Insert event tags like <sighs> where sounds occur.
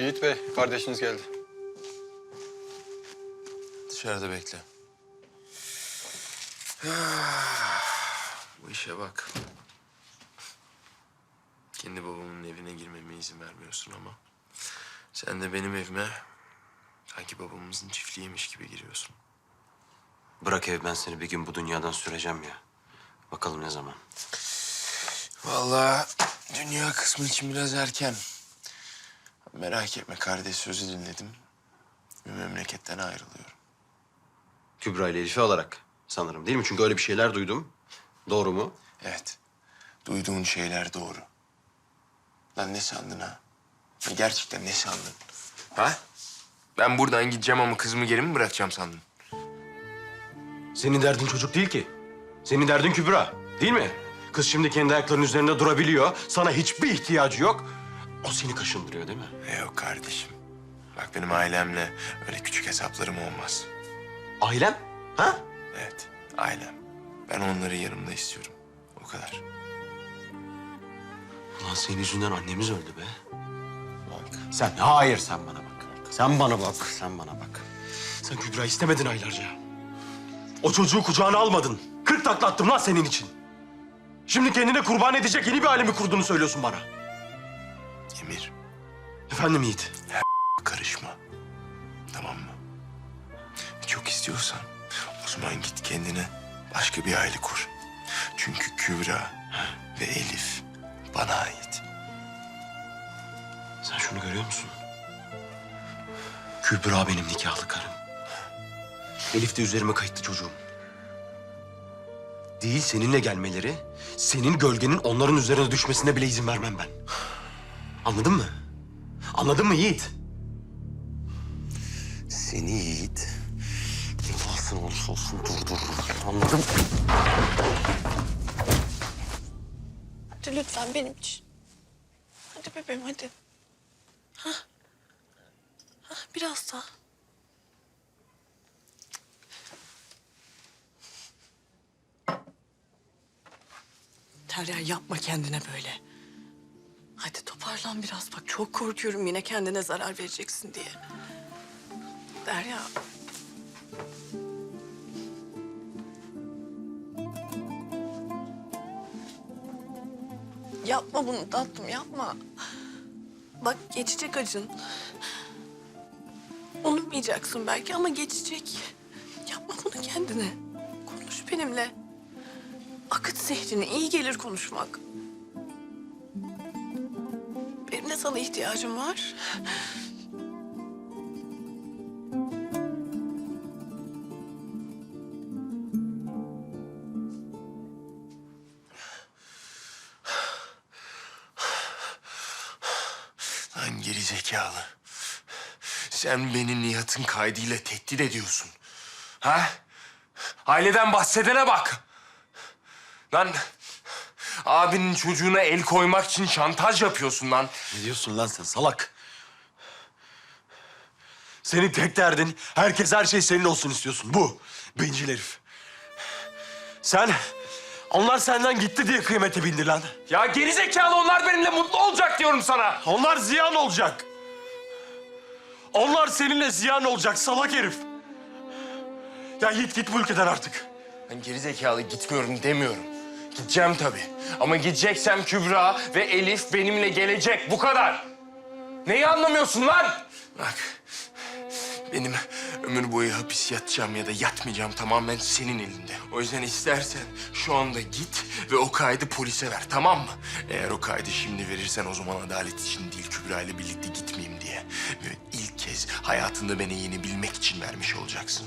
Yiğit Bey, kardeşiniz geldi. Dışarıda bekle. <sighs> Bu işe bak. Kendi babamın evine girmeme izin vermiyorsun ama... ...sen de benim evime... ...sanki babamızın çiftliğiymiş gibi giriyorsun. Bırak ev ben seni bir gün bu dünyadan süreceğim ya. Bakalım ne zaman. Vallahi dünya kısmı için biraz erken. Merak etme kardeş sözü dinledim. Bir memleketten ayrılıyorum. Kübra ile Elif'i alarak sanırım değil mi? Çünkü öyle bir şeyler duydum. Doğru mu? Evet. Duyduğun şeyler doğru. Lan ne sandın ha? Ya Gerçekten ne sandın? Ha? Ben buradan gideceğim ama kızımı geri mi bırakacağım sandın? Senin derdin çocuk değil ki. Senin derdin Kübra değil mi? Kız şimdi kendi ayaklarının üzerinde durabiliyor. Sana hiçbir ihtiyacı yok. O seni kaşındırıyor değil mi? Yok kardeşim. Bak benim ailemle öyle küçük hesaplarım olmaz. Ailem? Ha? Evet, ailem. Ben onları yanımda istiyorum. O kadar. Ulan senin yüzünden annemiz öldü be. Bak. Sen, hayır sen bana bak. Sen bana bak, sen bana bak. Sen Kübra istemedin aylarca. O çocuğu kucağına almadın. Kırk takla attım lan senin için. Şimdi kendine kurban edecek yeni bir alemi kurduğunu söylüyorsun bana. Emir, Efendim Yiğit. <laughs> karışma. Tamam mı? Çok istiyorsan o zaman git kendine başka bir aile kur. Çünkü Kübra ve Elif bana ait. Sen şunu görüyor musun? Kübra benim nikahlı karım. Elif de üzerime kayıtlı çocuğum. Değil seninle gelmeleri, senin gölgenin onların üzerine düşmesine bile izin vermem ben. Anladın mı? Anladın mı Yiğit? Seni Yiğit, ne pahasına olursa olsun durdururum. Anladın mı? Hadi lütfen benim için. Hadi bebeğim hadi. Ha. Ha biraz daha. Derya yapma kendine böyle. Toparlan biraz bak çok korkuyorum yine kendine zarar vereceksin diye. Derya. Yapma bunu tatlım yapma. Bak geçecek acın. Unutmayacaksın belki ama geçecek. Yapma bunu kendine. Konuş benimle. Akıt zehrini iyi gelir konuşmak. Sana ihtiyacım var. Lan geri zekalı. Sen beni Nihat'ın kaydıyla tehdit ediyorsun. Ha? Aileden bahsedene bak. Lan abinin çocuğuna el koymak için şantaj yapıyorsun lan. Ne diyorsun lan sen salak? Senin tek derdin herkes her şey senin olsun istiyorsun. Bu bencil herif. Sen, onlar senden gitti diye kıymete bindi lan. Ya geri zekalı onlar benimle mutlu olacak diyorum sana. Onlar ziyan olacak. Onlar seninle ziyan olacak salak herif. Ya git git bu ülkeden artık. Ben geri zekalı gitmiyorum demiyorum. Gideceğim tabii. Ama gideceksem Kübra ve Elif benimle gelecek. Bu kadar. Neyi anlamıyorsun lan? Bak, benim ömür boyu hapis yatacağım ya da yatmayacağım tamamen senin elinde. O yüzden istersen şu anda git ve o kaydı polise ver, tamam mı? Eğer o kaydı şimdi verirsen o zaman adalet için değil Kübra ile birlikte gitmeyeyim diye. Ve ilk kez hayatında beni yenebilmek için vermiş olacaksın.